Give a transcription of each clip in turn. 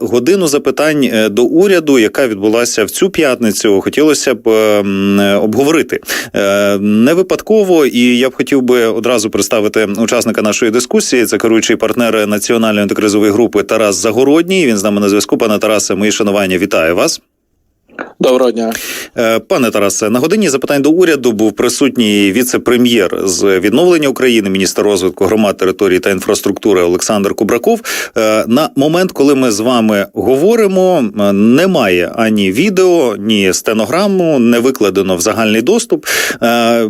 Годину запитань е, до уряду, яка відбулася в цю п'ятницю, хотілося б е, м, е, обговорити Е, не випадково, і я б хотів би одразу представити учасника нашої дискусії. Це керуючий партнер національної антикризової групи Тарас Загородній. Він з нами на зв'язку. Пане Тарасе, мої шанування, вітаю вас. Доброго дня. Е, Пане Тарасе, на годині запитань до уряду був присутній віце-прем'єр з відновлення України, міністр розвитку громад, території та інфраструктури Олександр Кубраков. Е, На момент, коли ми з вами говоримо, е, немає ані відео, ні стенограму, не викладено в загальний доступ.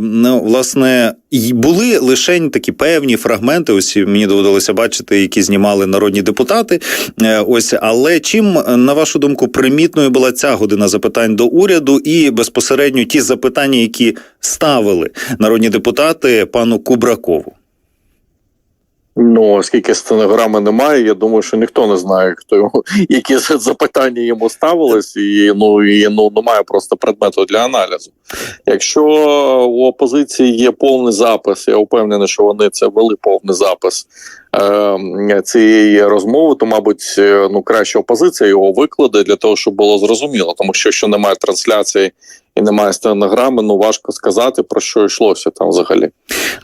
Ну, власне, були лише такі певні фрагменти. Ось мені доводилося бачити, які знімали народні депутати. Ось, але чим, на вашу думку, примітною була ця година запитань до уряду, і безпосередньо ті запитання, які ставили народні депутати пану Кубракову. Ну, оскільки стенограми немає, я думаю, що ніхто не знає, хто його які запитання йому ставились, і ну і ну немає просто предмету для аналізу. Якщо у опозиції є повний запис, я впевнений, що вони це вели повний запис е, цієї розмови, то мабуть, е, ну краще опозиція його викладе для того, щоб було зрозуміло, тому що якщо немає трансляції і немає стенограми, ну важко сказати про що йшлося там взагалі.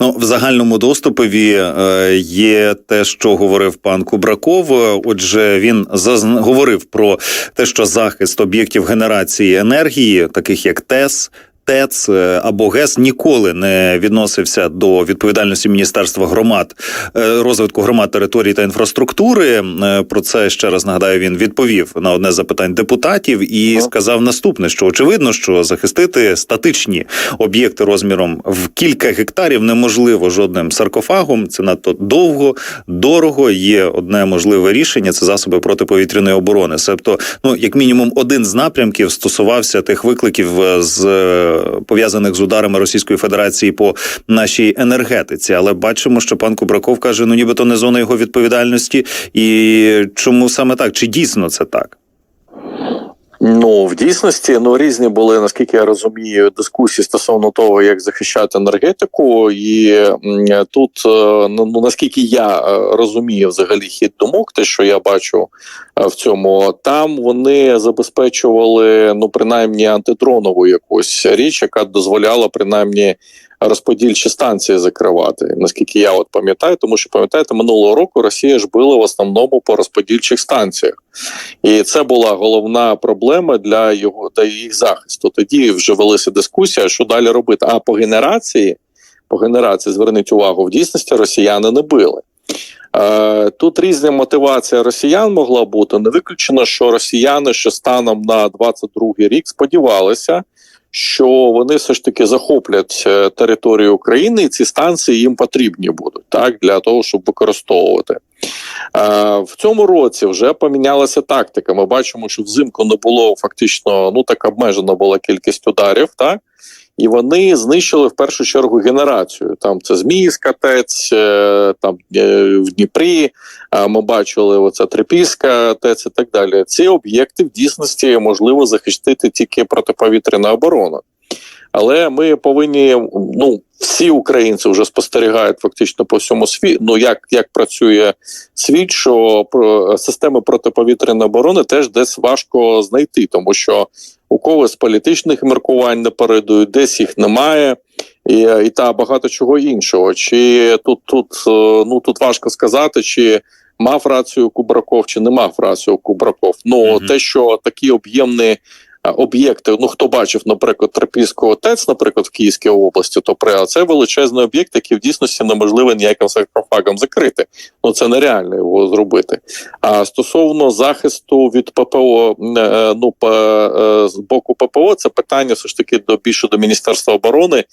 Ну, в загальному доступові е, є те, що говорив пан Кубраков. Отже, він зазн... говорив про те, що захист об'єктів генерації енергії, таких як ТЕС. ТЕЦ е, або ГЕС ніколи не відносився до відповідальності Міністерства громад е, розвитку громад території та інфраструктури. Е, Про це ще раз нагадаю. Він відповів на одне з запитань депутатів і сказав наступне: що очевидно, що захистити статичні об'єкти розміром в кілька гектарів неможливо жодним саркофагом. Це надто довго, дорого. Є одне можливе рішення це засоби протиповітряної оборони. Себто, ну як мінімум, один з напрямків стосувався тих викликів з пов'язаних з ударами Російської Федерації по нашій енергетиці. Але бачимо, що пан Кубраков каже: ну нібито не зона його відповідальності. І чому саме так? Чи дійсно це так? Ну в дійсності ну різні були, наскільки я розумію, дискусії стосовно того, як захищати енергетику, і тут е, ну ну, наскільки я е, розумію взагалі хід думок, те, що я бачу е, в цьому, там вони забезпечували ну принаймні антидронову якусь річ, яка дозволяла принаймні. Розподільчі станції закривати, наскільки я от пам'ятаю, тому що пам'ятаєте, минулого року Росія ж била в основному по розподільчих станціях, і це була головна проблема для його для їх захисту. Тоді вже велися дискусія, що далі робити. А по генерації, по генерації, зверніть увагу, в дійсності росіяни не били. Е, Тут різна мотивація росіян могла бути. Не виключено, що росіяни, що станом на 22-й рік, сподівалися, що вони все ж таки захоплять е, територію України, і ці станції їм потрібні будуть так для того, щоб використовувати. Е, В цьому році вже помінялася тактика. Ми бачимо, що взимку не було фактично ну так обмежена була кількість ударів, так і вони знищили в першу чергу генерацію. Там це Зміївська ТЕЦ, е, там е, в Дніпрі. а Ми бачили оця Трипільська ТЕЦ і так далі. Ці об'єкти в дійсності можливо захистити тільки протиповітряна оборона. Але ми повинні, ну всі українці вже спостерігають фактично по всьому світу. Ну як, як працює світ, що про системи протиповітряної оборони теж десь важко знайти, тому що у когось з політичних міркувань не передують, десь їх немає, і, і та багато чого іншого. Чи тут тут е, ну тут важко сказати, чи мав рацію Кубраков, чи не мав рацію Кубраков. Ну Мгм. те, що такі об'ємні об'єкти, ну хто бачив, наприклад, Трипільського ТЕЦ, наприклад, в Київській області, то при це величезний об'єкт, який в дійсності неможливо ніяким саркофагом закрити. Ну це нереально його зробити. А стосовно захисту від ППО, е, ну по, е, з боку ППО, це питання все ж таки до більше до Міністерства оборони.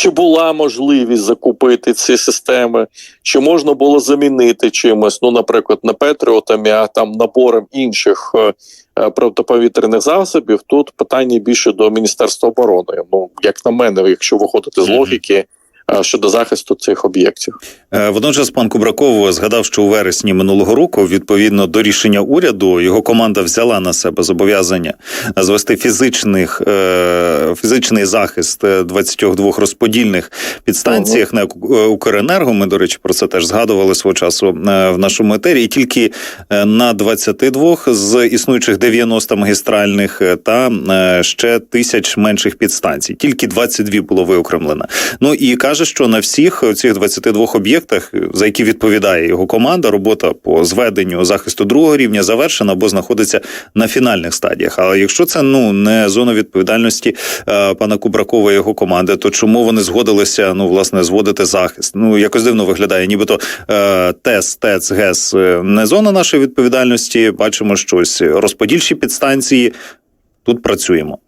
Чи була можливість закупити ці системи, чи можна було замінити чимось? Ну, наприклад, не Петріотами, а там набором інших е, е, протиповітряних засобів. Тут питання більше до Міністерства оборони. Ну, як на мене, якщо виходити з логіки, е, щодо захисту цих об'єктів. Е, Водночас пан Кубраков згадав, що у вересні минулого року, відповідно до рішення уряду, його команда взяла на себе зобов'язання звести фізичних е, фізичний захист е, 22 розподільних підстанціях на Ук- е, Укренерго. Ми, до речі, про це теж згадували свого часу е, в нашому етері. І тільки е, на 22 з існуючих 90 магістральних е, та е, ще тисяч менших підстанцій. Тільки 22 було виокремлено. Ну і каже, що на всіх цих 22 об'єктах, за які відповідає його команда, робота по зведенню захисту другого рівня завершена або знаходиться на фінальних стадіях. Але якщо це ну не зона відповідальності е, пана Кубракова і його команди, то чому вони згодилися ну власне зводити захист? Ну якось дивно виглядає, нібито е, ТЕС, ТЕЦ, ГЕС е, не зона нашої відповідальності. Бачимо щось розподільчі підстанції. Тут працюємо.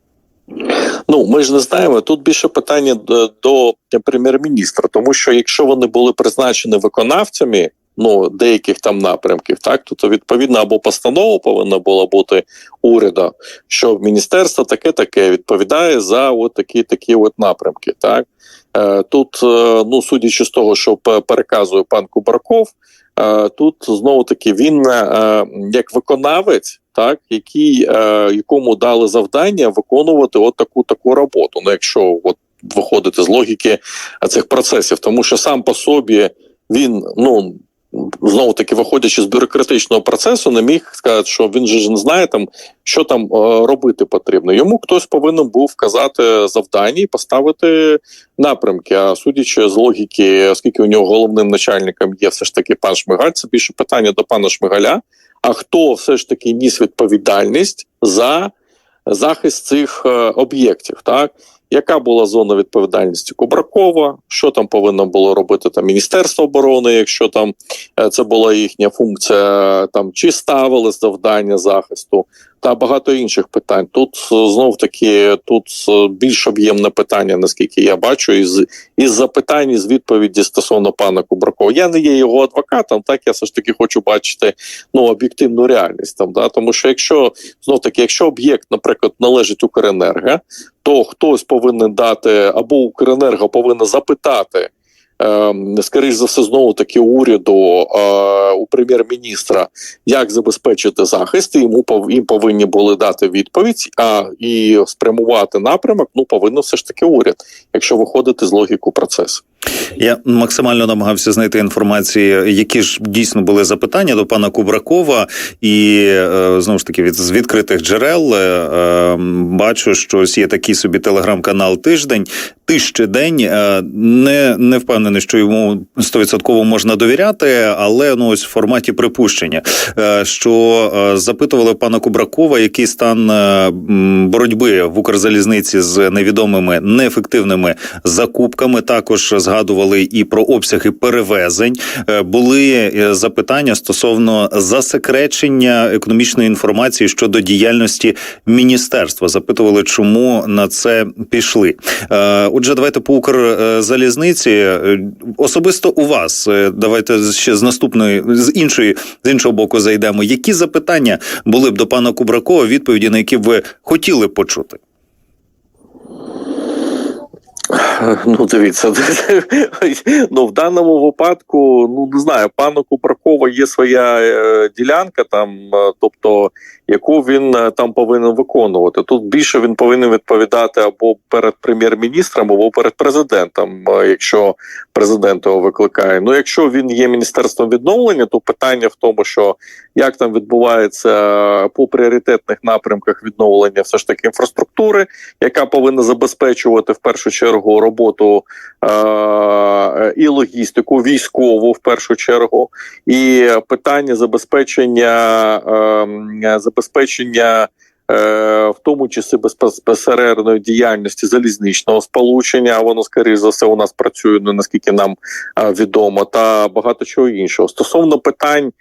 Ну ми ж не знаємо. Тут більше питання до, до прем'єр-міністра, тому що якщо вони були призначені виконавцями. Ну, деяких там напрямків, так то, то відповідно або постанова повинна була бути уряду, що міністерство таке таке відповідає за такі такі от напрямки. Так е, тут, е, ну судячи з того, що переказує пан Кубраков, е, тут знову таки він е, як виконавець, так який е, якому дали завдання виконувати от таку таку роботу. Ну, якщо от виходити з логіки цих процесів, тому що сам по собі він ну. Знову таки, виходячи з бюрократичного процесу, не міг сказати, що він же ж не знає там, що там е, робити потрібно. Йому хтось повинен був вказати завдання і поставити напрямки. А судячи з логіки, оскільки у нього головним начальником є все ж таки пан Шмигаль, це більше питання до пана Шмигаля. А хто все ж таки ніс відповідальність за захист цих е, об'єктів? Так яка була зона відповідальності Кубракова? Що там повинно було робити там Міністерство оборони, якщо там е, це була їхня функція, там чи ставили завдання захисту? Та багато інших питань. Тут знов таки тут е, більш об'ємне питання, наскільки я бачу, із із запитань, із відповіді стосовно пана Кубракова. Я не є його адвокатом, так я все ж таки хочу бачити ну об'єктивну реальність там. Да? Тому що якщо знов таки, якщо об'єкт, наприклад, належить Укренерго, то хтось повинен дати або Укренерго повинен запитати. Ем, Скоріше за все, знову таки уряду е, у прем'єр-міністра, як забезпечити захист, і йому їм повинні були дати відповідь, а і спрямувати напрямок. Ну повинно все ж таки уряд, якщо виходити з логіку процесу. Я максимально намагався знайти інформації, які ж дійсно були запитання до пана Кубракова, і е, знову ж таки від з відкритих джерел е, е, бачу, що ось є такий собі телеграм-канал Тиждень. Тиждень е, не, не впевнений, що йому стовідсотково можна довіряти, але ну ось в форматі припущення, що запитували пана Кубракова, який стан боротьби в Укрзалізниці з невідомими неефективними закупками. Також згадували і про обсяги перевезень. Е, Були е, запитання стосовно засекречення економічної інформації щодо діяльності міністерства. Запитували, чому на це пішли. Е, Отже, давайте по Укрзалізниці. Особисто у вас давайте ще з наступної з іншої з іншого боку зайдемо. Які запитання були б до пана Кубракова, відповіді на які б ви хотіли почути? Ну, дивіться, ну в даному випадку, ну не знаю, пану Купракова є своя е, ділянка, там, е, тобто яку він е, там повинен виконувати. Тут більше він повинен відповідати або перед прем'єр-міністром, або перед президентом, якщо президент його викликає. Ну, якщо він є міністерством відновлення, то питання в тому, що як там відбувається по пріоритетних напрямках відновлення все ж таки інфраструктури, яка повинна забезпечувати в першу чергу роботу е- і логістику, військову в першу чергу, і питання забезпечення е- забезпечення. е, В тому числі безпосередньої діяльності залізничного сполучення, воно скоріш за все у нас працює, ну наскільки нам е, відомо, та багато чого іншого. Стосовно питань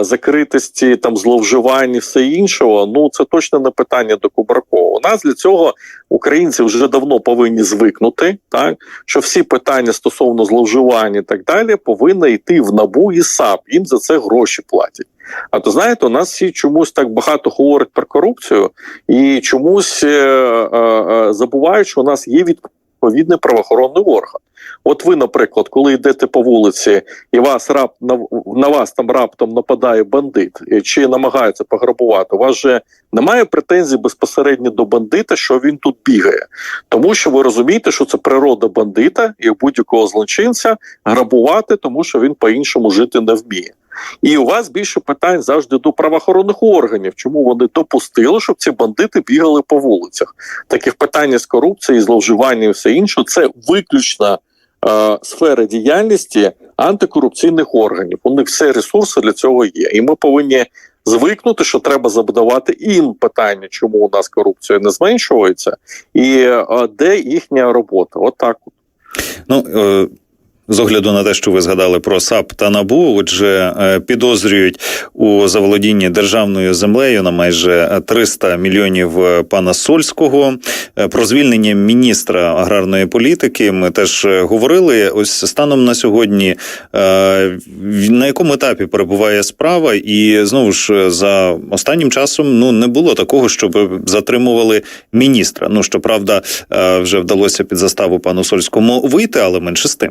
закритості, там зловживань і все іншого, ну це точно не питання до Кубракова. У нас для цього українці вже давно повинні звикнути, так що всі питання стосовно зловживань і так далі повинні йти в набу і САП. Їм за це гроші платять. А то знаєте, у нас всі чомусь так багато говорять про корупцію і чомусь е, е, е, забувають, що у нас є від відповідний правоохоронний орган. От ви, наприклад, коли йдете по вулиці, і вас рап на, на вас там раптом нападає бандит е, чи намагається пограбувати, у вас же немає претензій безпосередньо до бандита, що він тут бігає, тому що ви розумієте, що це природа бандита і будь-якого злочинця грабувати, тому що він по-іншому жити не вміє. І у вас більше питань завжди до правоохоронних органів, чому вони допустили, щоб ці бандити бігали по вулицях. Таких питань з корупції, зловживання і все інше це виключна е, сфера діяльності антикорупційних органів. У них все ресурси для цього є, і ми повинні. Звикнути, що треба задавати їм питання, чому у нас корупція не зменшується, і е, де їхня робота. Отак. От Ну е, з огляду на те, що ви згадали про САП та НАБУ, отже, е, підозрюють у заволодінні державною землею на майже 300 мільйонів е, пана Сольського. Е, Про звільнення міністра аграрної політики ми теж говорили. Ось станом на сьогодні на якому етапі перебуває справа, і знову ж за останнім часом ну не було такого, щоб затримували міністра. Ну щоправда, вже вдалося під заставу пану Сольському вийти, але менше з тим.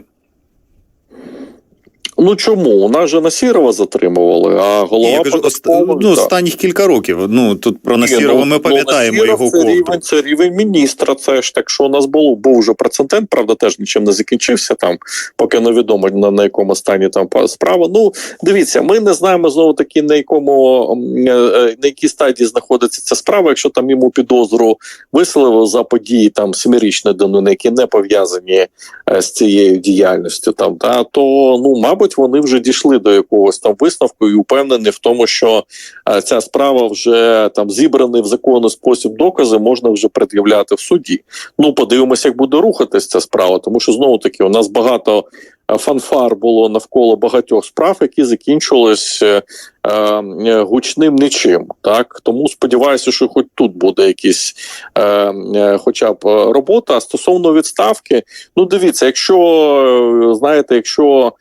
Ну чому? У нас же Насірова затримували, а голова я кажу, ост- ну, останніх кілька років. Ну тут про Насірова ну, ми пам'ятаємо ну, його це рівень, це рівень міністра. Це ж так, що у нас було був вже прецедент, правда, теж нічим не закінчився там, поки невідомо на, на якому стані там справа. Ну дивіться, ми не знаємо знову таки на якому е, е, на якій стадії знаходиться ця справа. Якщо там йому підозру виселили за події там семирічної давнини, які не пов'язані е, з цією діяльністю, там та то ну мабуть вони вже дійшли до якогось там висновку і упевнені в тому, що е, ця справа вже там зібраний в законний спосіб докази можна вже пред'являти в суді. Ну подивимося, як буде рухатись ця справа, тому що знову таки у нас багато е, фанфар було навколо багатьох справ, які закінчились е, е, гучним нічим. Так тому сподіваюся, що хоч тут буде якісь, е, хоча б робота. Стосовно відставки, ну дивіться, якщо знаєте, якщо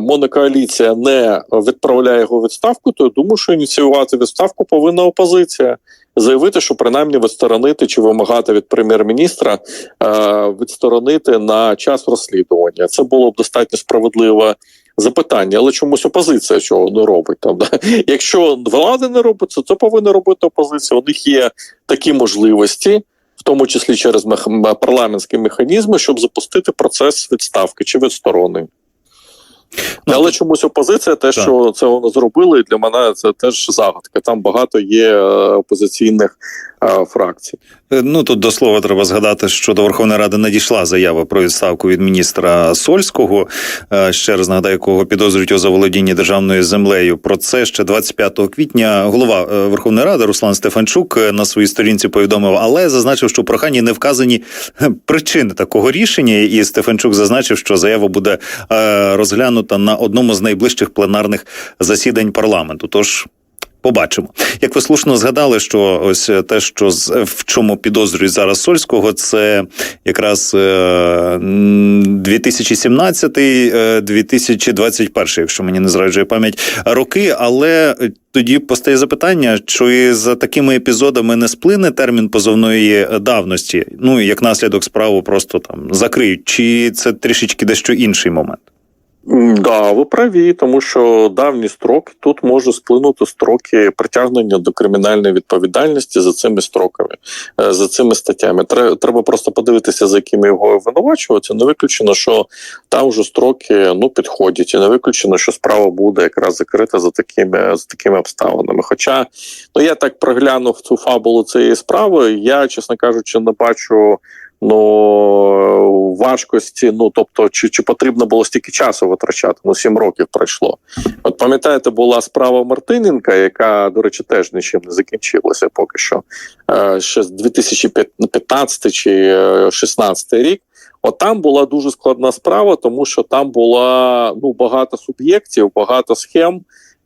монокоаліція не відправляє його відставку, то я думаю, що ініціювати відставку повинна опозиція. Заявити, що принаймні відсторонити чи вимагати від прем'єр-міністра е, відсторонити на час розслідування. Це було б достатньо справедливе запитання, але чомусь опозиція цього не робить. Там да? якщо влада не робить це, то повинна робити опозиція. У них є такі можливості. Тому числі через парламентські механізми, щоб запустити процес відставки чи відсторонень. Ну, Але чомусь опозиція, те, Так. що це вони зробили, для мене це теж загадка. Там багато є е, опозиційних е, фракцій. Е, Ну тут до слова треба згадати, що до Верховної Ради надійшла заява про відставку від міністра Сольського. Е, Ще раз нагадаю, кого підозрюють у заволодінні державною землею. Про це ще 25 квітня голова Верховної Ради Руслан Стефанчук на своїй сторінці повідомив, але зазначив, що в проханні не вказані причини такого рішення. І Стефанчук зазначив, що заява буде е, розглянута на одному з найближчих пленарних засідань парламенту. Тож Побачимо, як ви слушно згадали, що ось те, що з в чому підозрюють зараз Сольського, це якраз е, м, 2017 е, 2021, якщо мені не зраджує пам'ять роки. Але тоді постає запитання, чи за такими епізодами не сплине термін позовної давності? Ну як наслідок справу просто там закриють, чи це трішечки дещо інший момент? Да, ви праві, тому що давні строки тут може сплинути строки притягнення до кримінальної відповідальності за цими строками, е, за цими статтями. Треба просто подивитися, за якими його винувачувати. Не виключено, що там вже строки ну підходять, і не виключено, що справа буде якраз закрита за такими за такими обставинами. Хоча ну я так проглянув цю фабулу цієї справи, я чесно кажучи, не бачу. Ну важкості, ну тобто, чи, чи потрібно було стільки часу витрачати? Ну сім років пройшло. От пам'ятаєте, була справа Мартиненка, яка, до речі, теж нічим не закінчилася поки що. Е, ще з 2015 чи 2016 рік. От там була дуже складна справа, тому що там була ну багато суб'єктів, багато схем,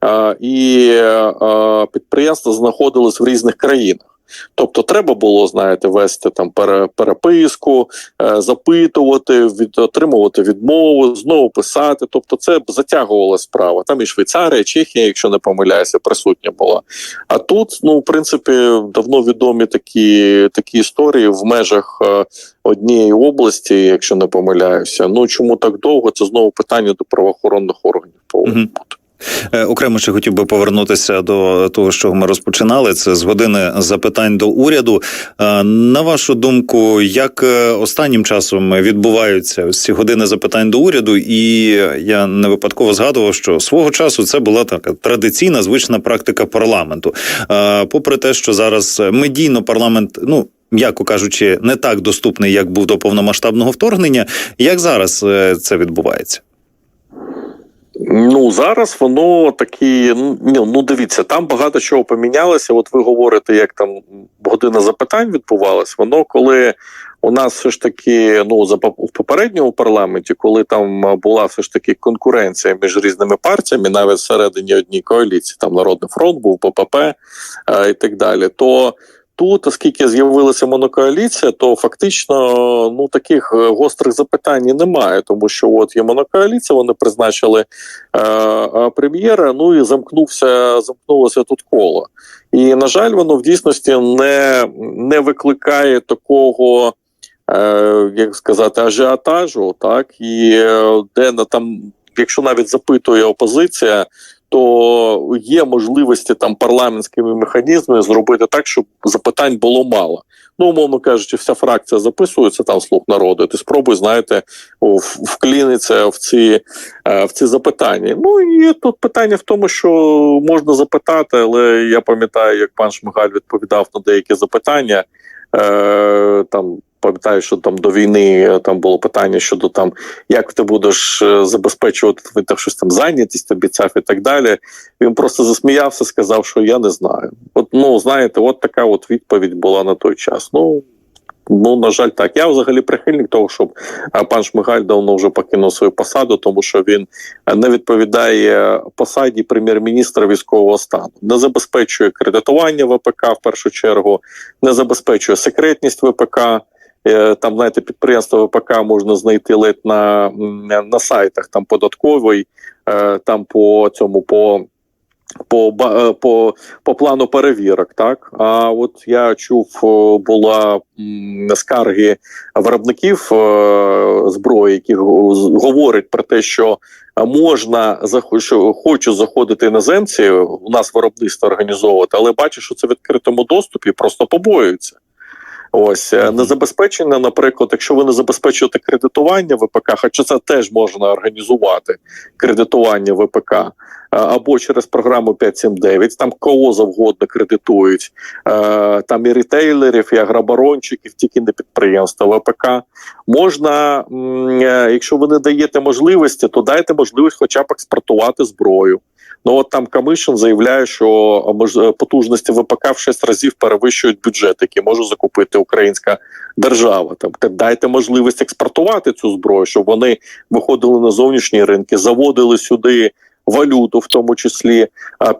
е, і е, підприємства знаходились в різних країнах. Тобто, треба було, знаєте, вести там пере, переписку, е, запитувати, від, отримувати відмову, знову писати. Тобто, це затягувала справа. Там і Швейцарія, і Чехія, якщо не помиляюся, присутня була. А тут, ну, в принципі, давно відомі такі, такі історії в межах е, однієї області, якщо не помиляюся. Ну чому так довго? Це знову питання до правоохоронних органів. повинно бути. Е, Окремо ще хотів би повернутися до того, що ми розпочинали. Це з години запитань до уряду. Е, На вашу думку, як е, останнім часом відбуваються ось ці години запитань до уряду? І я не випадково згадував, що свого часу це була така традиційна звична практика парламенту. Попри те, що зараз медійно парламент, ну. М'яко кажучи, не так доступний, як був до повномасштабного вторгнення. Як зараз це відбувається? Ну зараз воно такі. Ну ну дивіться, там багато чого помінялося. От ви говорите, як там година запитань відбувалась. Воно коли у нас все ж таки, ну за в попередньому парламенті, коли там була все ж таки конкуренція між різними партіями, навіть всередині однієї коаліції, там Народний фронт був ППП а, і так далі, то. Тут, оскільки з'явилася монокоаліція, то фактично ну таких е, гострих запитань немає, тому що от є монокоаліція, вони призначили е, е, прем'єра. Ну і замкнувся, замкнулося тут коло. І на жаль, воно в дійсності не, не викликає такого. Е, як сказати, ажіотажу, так і де на там, якщо навіть запитує опозиція, то є можливості там парламентськими механізмами зробити так, щоб запитань було мало. Ну, умовно кажучи, вся фракція записується там слух народу. Ти спробуй, знаєте, вкліниться в ці, е, в ці запитання. Ну і тут питання в тому, що можна запитати, але я пам'ятаю, як пан Шмигаль відповідав на деякі запитання. Е, там пам'ятаю, що там до війни е, там було питання щодо там, як ти будеш е, забезпечувати він там щось там зайнятість, обіцяв і так далі. Він просто засміявся, сказав, що я не знаю. От ну знаєте, от така от відповідь була на той час. Ну. Ну, на жаль, так. Я взагалі прихильник того, щоб пан Шмигаль давно вже покинув свою посаду, тому що він е, не відповідає посаді прем'єр-міністра військового стану, не забезпечує кредитування ВПК в першу чергу, не забезпечує секретність ВПК. Е, Там, знаєте, підприємство ВПК можна знайти ледь на, на сайтах там податковий, е, там по цьому по. По, е, по, по плану перевірок, так а от я чув, була скарги виробників зброї, які говорять про те, що можна що хочу заходити іноземці, у нас виробництво організовувати, але бачу, що це в відкритому доступі, просто побоюються. Ось е, незабезпечення, наприклад, якщо ви не забезпечуєте кредитування ВПК, хоча це теж можна організувати кредитування ВПК, е, або через програму 579, там кого завгодно кредитують, е, там і рітейлерів, і агробарончиків, тільки не підприємства ВПК. Можна, якщо ви не даєте можливості, то дайте можливість хоча б експортувати зброю. Ну от там Камишин заявляє, що а, потужності ВПК в 6 разів перевищують бюджет, який може закупити українська держава. Там дайте можливість експортувати цю зброю, щоб вони виходили на зовнішні ринки, заводили сюди. Валюту, в тому числі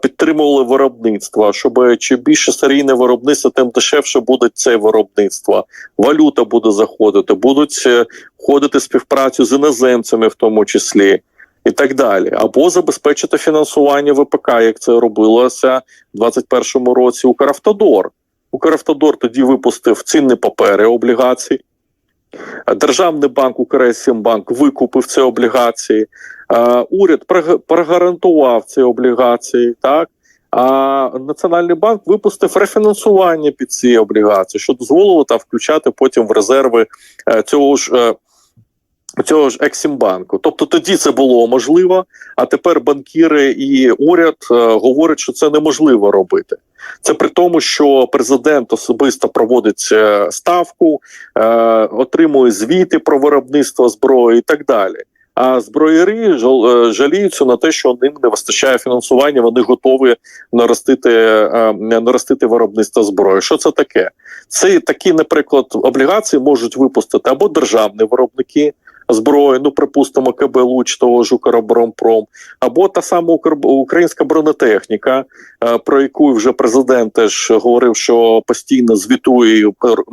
підтримували виробництво, щоб чим більше серійне виробництво, тим дешевше буде це виробництво. Валюта буде заходити, будуть е, входити співпрацю з іноземцями, в тому числі і так далі, або забезпечити фінансування ВПК, як це робилося в 2021 році. Укравтодор. Укравтодор тоді випустив цінні папери облігацій. Державний банк Укрсімбанк викупив ці облігації. Е, Уряд прог- прогарантував ці облігації. Так а Національний банк випустив рефінансування під ці облігації, що дозволило там включати потім в резерви е, цього ж. Цього ж Ексімбанку, тобто тоді це було можливо, а тепер банкіри і уряд е, говорять, що це неможливо робити. Це при тому, що президент особисто проводить е, ставку, е, отримує звіти про виробництво зброї і так далі. А зброєри жал- жаліються на те, що ним не вистачає фінансування. Вони готові наростити, наростити виробництво зброї. Що це таке? Це такі, наприклад, облігації можуть випустити або державні виробники зброї, ну припустимо, КБ Луч того ж Укроборонпром, або та сама Укр- українська бронетехніка, е, про яку вже президент теж говорив, що постійно звітує пер-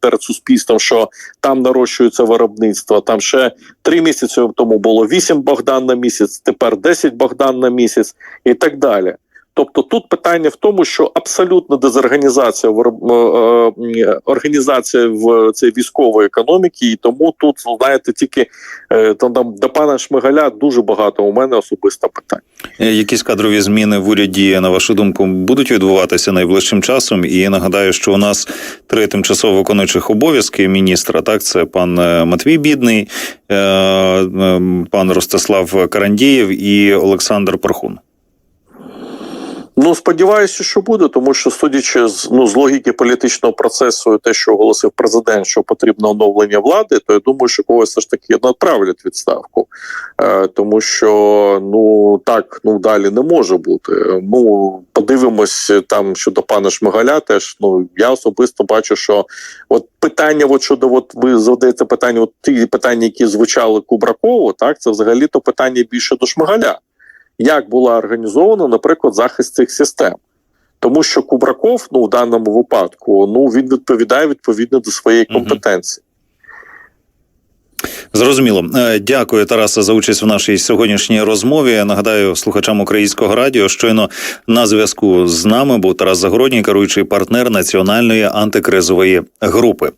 перед суспільством, що там нарощується виробництво. Там ще три місяці тому було 8 Богдан на місяць, тепер 10 Богдан на місяць і так далі. Тобто тут питання в тому, що абсолютна дезорганізація вироб- е, е, організація в цій військової економіки, і тому тут знаєте тільки е, там, там до пана Шмигаля дуже багато у мене особисто питань. Якісь кадрові зміни в уряді, на вашу думку, будуть відбуватися найближчим часом. І нагадаю, що у нас три тимчасово виконуючих обов'язки міністра. Так, це пан Матвій Бідний, пан Ростислав Карандієв і Олександр Пархун. Ну сподіваюся, що буде, тому що судячи з ну з логіки політичного процесу, те, що оголосив президент, що потрібно оновлення влади, то я думаю, що когось все ж таки відправлять у відставку, е, тому що ну так ну далі не може бути. Ну подивимось там щодо пана Шмигаля. Теж ну я особисто бачу, що от питання, от щодо от ви задаєте питання, от ті питання, які звучали Кубракову, так це взагалі то питання більше до Шмигаля як була організована, наприклад, захист цих систем. Тому що Кубраков, ну в даному випадку, ну він відповідає відповідно до своєї компетенції. Зрозуміло. Е, Дякую, Тарасе, за участь в нашій сьогоднішній розмові. Нагадаю слухачам українського радіо. Щойно на зв'язку з нами був Тарас Загородній, керуючий партнер національної антикризової групи.